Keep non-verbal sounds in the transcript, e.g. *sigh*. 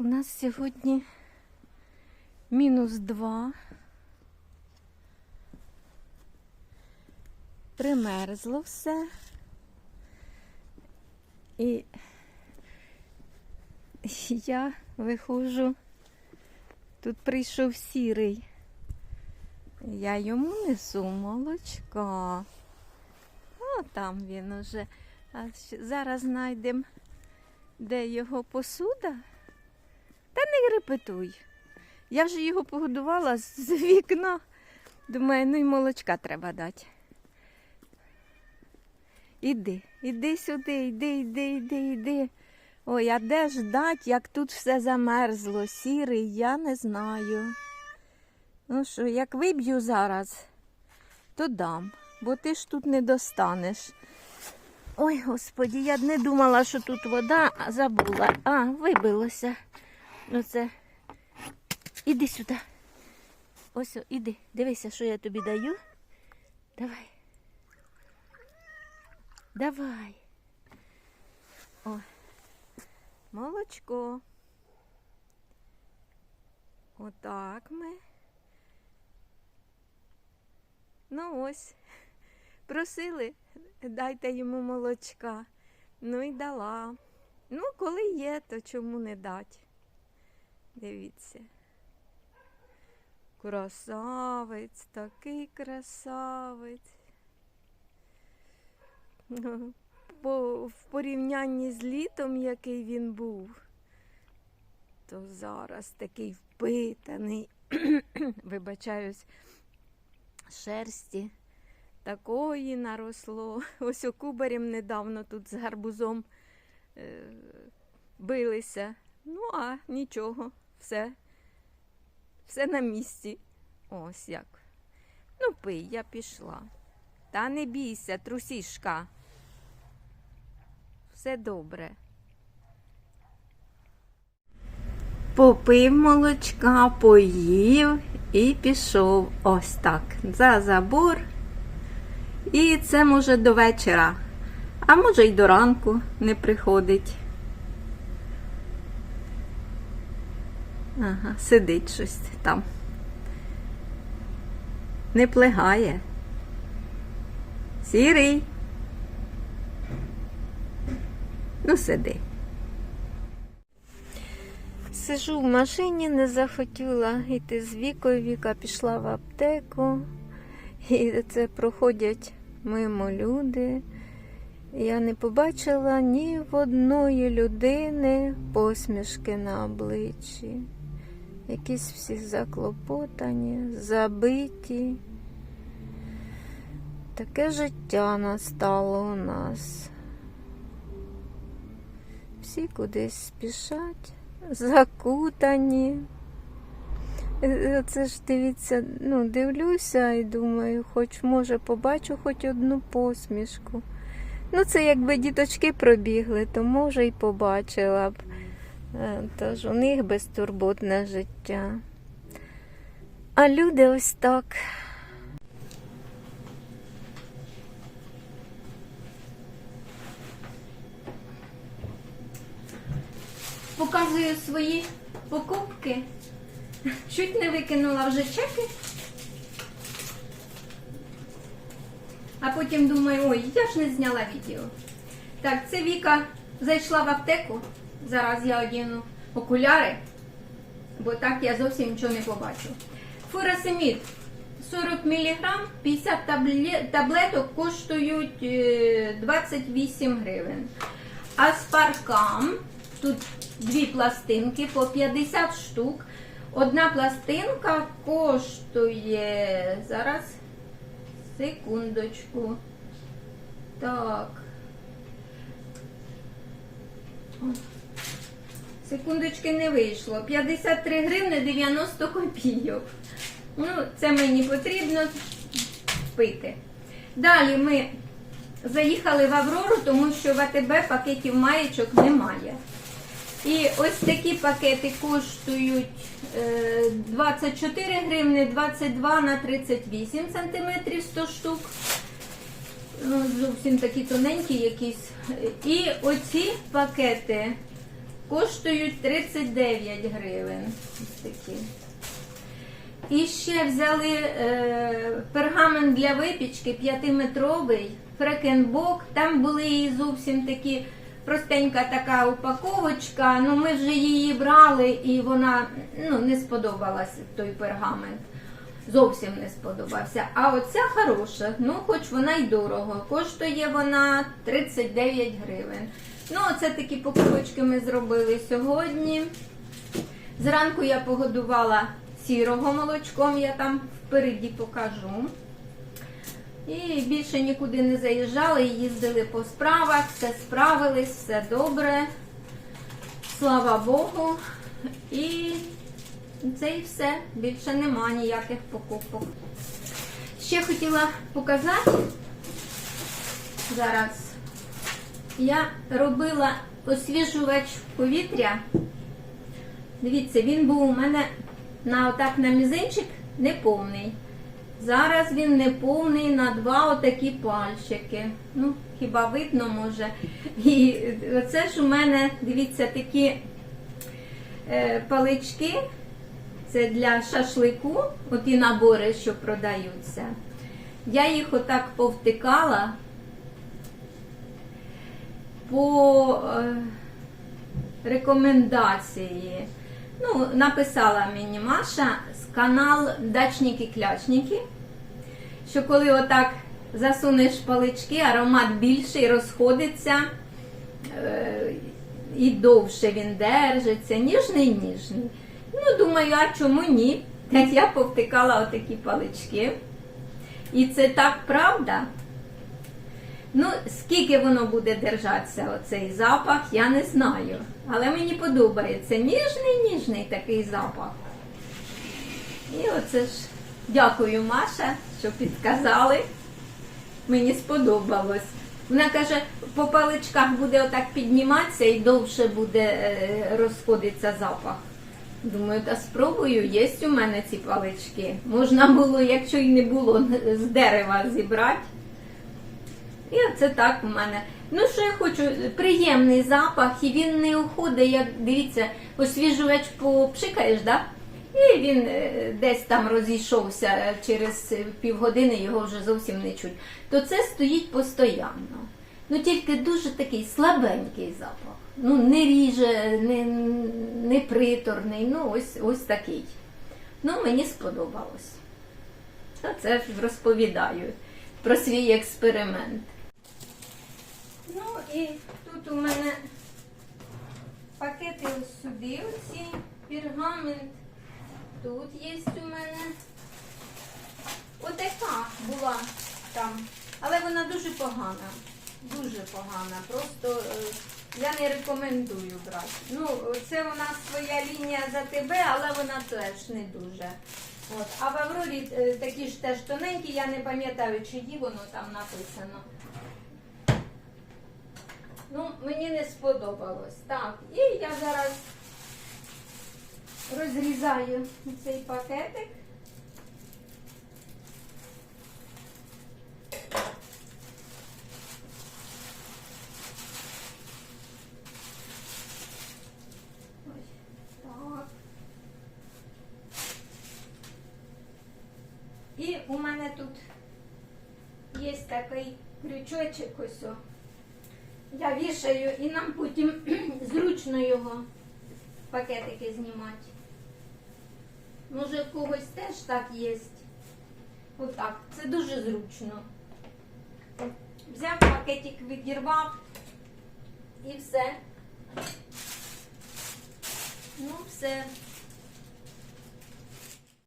У нас сьогодні мінус два. Примерзло все. І я виходжу. Тут прийшов сірий. Я йому несу молочка. О, там він уже. А зараз знайдемо, де його посуда. Та не репетуй. Я вже його погодувала з вікна. Думаю, ну й молочка треба дати. Іди, іди сюди, іди, іди, іди, іди. Ой, а де ж як тут все замерзло, сірий, я не знаю. Ну що, як виб'ю зараз, то дам, бо ти ж тут не достанеш. Ой, господі, я не думала, що тут вода, а забула. А, вибилося. Ну це. Іди сюди. Ось, іди, дивися, що я тобі даю. Давай. Давай. О. Молочко. Отак ми. Ну ось. Просили, дайте йому молочка. Ну і дала. Ну, коли є, то чому не дать? Дивіться. Красавець, такий красавець. *laughs* В порівнянні з літом, який він був, то зараз такий впитаний, *clears throat* вибачаюсь, шерсті такої наросло. *laughs* Ось у кубарем недавно тут з гарбузом е, билися. Ну, а нічого, все, все на місці. Ось як. Ну, пий, я пішла. Та не бійся, трусішка. Все добре. Попив молочка, поїв і пішов ось так. За забор. І це може до вечора, а може й до ранку не приходить. Ага, сидить щось там. Не плегає. Сірий. Ну, сиди. Сижу в машині, не захотіла йти з вікою. Віка пішла в аптеку. І це проходять мимо люди. Я не побачила ні в одної людини посмішки на обличчі. Якісь всі заклопотані, забиті. Таке життя настало у нас. Всі кудись спішать, закутані. Е, Це ж дивіться, ну, дивлюся і думаю, хоч може побачу хоч одну посмішку. Ну, це якби діточки пробігли, то може й побачила б. Е, Тож у них безтурботне життя. А люди ось так. Показую свої покупки. Чуть не викинула вже чеки. А потім думаю, ой, я ж не зняла відео. Так, це Віка зайшла в аптеку. Зараз я одіну окуляри, бо так я зовсім нічого не побачу. Фурасемід 40 мг, 50 таблеток коштують е, 28 гривень. Аспаркам, тут дві пластинки по 50 штук. Одна пластинка коштує зараз секундочку. Так. Секундочки не вийшло. 53 гривни 90 копійок. Ну, це мені потрібно пити. Далі ми заїхали в Аврору, тому що в АТБ пакетів маєчок немає. І ось такі пакети коштують е, 24 гривни, 22 на 38 сантиметрів 100 штук. Ну, зовсім такі тоненькі якісь. І оці пакети коштують 39 гривень. Такі. І ще взяли е, пергамент для випічки 5-метровий, фрекенбок. Там були і зовсім такі простенька така упаковочка. Ну ми вже її брали, і вона ну, не сподобалась той пергамент. Зовсім не сподобався. А оця хороша, ну хоч вона й дорого. Коштує вона 39 гривень. Ну, оце такі покупочки ми зробили сьогодні. Зранку я погодувала сірого молочком, я там впереді покажу. І більше нікуди не заїжджали, їздили по справах, все справились, все добре. Слава Богу. І це і все. Більше нема ніяких покупок. Ще хотіла показати зараз. Я робила освіжувач повітря. Дивіться, він був у мене на отак на мізинчик неповний. Зараз він неповний на два отакі пальчики. Ну, хіба видно може. І оце ж у мене, дивіться, такі е, палички. Це для шашлику, от і набори, що продаються. Я їх отак повтикала по е, рекомендації. Ну, написала мені Маша з канал Дачники-клячники, що коли отак засунеш палички, аромат більший розходиться е, і довше він держиться, ніжний ніжний. Ну, думаю, а чому ні? Я повтикала отакі палички. І це так правда. Ну, скільки воно буде держатися, оцей запах, я не знаю. Але мені подобається ніжний, ніжний такий запах. І оце ж дякую, Маша, що підказали. Мені сподобалось. Вона каже, по паличках буде отак підніматися і довше буде е, розходитися запах. Думаю, та спробую, є у мене ці палички. Можна було, якщо й не було, з дерева зібрати. І оце так у мене. Ну, що я хочу, приємний запах, і він не уходить, як дивіться, освіжувач попшикаєш, да? і він е, десь там розійшовся е, через півгодини, його вже зовсім не чуть. То це стоїть постійно. Ну тільки дуже такий слабенький запах. Ну, не ріже, не, не приторний, ну ось, ось такий. Ну, мені сподобалось. Оце ж розповідаю про свій експеримент. І тут у мене пакети ось сюди, оці пергамент. Тут є у мене отака була там, але вона дуже погана. Дуже погана. Просто е, я не рекомендую брати. Ну, це нас своя лінія за тебе, але вона теж не дуже. От. А в Аврорі е, такі ж теж тоненькі, я не пам'ятаю, чиї воно там написано. Ну, мені не сподобалось. Так, і я зараз розрізаю цей пакетик. І у мене тут є такий крючочок ось. Я вішаю і нам потім *clears throat* зручно його пакетики знімати. Може, в когось теж так є. Отак. Це дуже зручно. Взяв пакетик, відірвав і все. Ну, все.